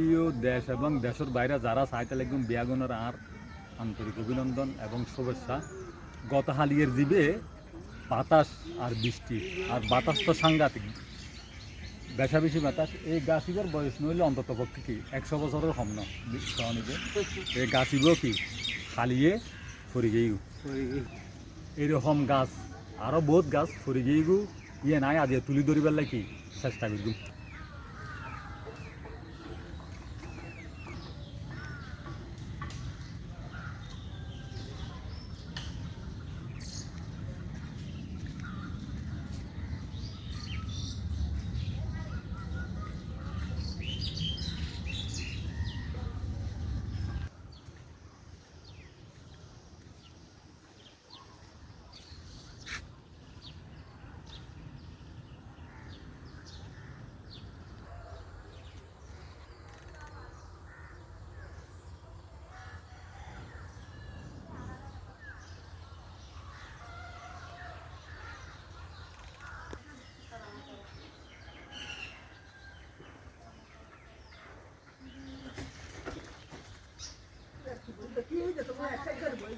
প্রিয় দেশ এবং দেশের বাইরে যারা চাইতে একদম বিয়াগনের আর আন্তরিক অভিনন্দন এবং শুভেচ্ছা। গত হালিয়ের জীবে বাতাস আর বৃষ্টি, আর বাতাস তো সাংঘাতিক। বেশা বেশি বাতাস, এই গাছিবার বয়স নইলে অন্তত পক্ষে কি একশো বছরের কম না? এই গাছিব কি হালিয়ে ফরি গেইগু এইরকম গাছ আরও বহুত গাছ ফরি গেইগু ইয়ে নাই আজ তুলি ধরিবার লাগি চেষ্টা করব 对黑客的博弈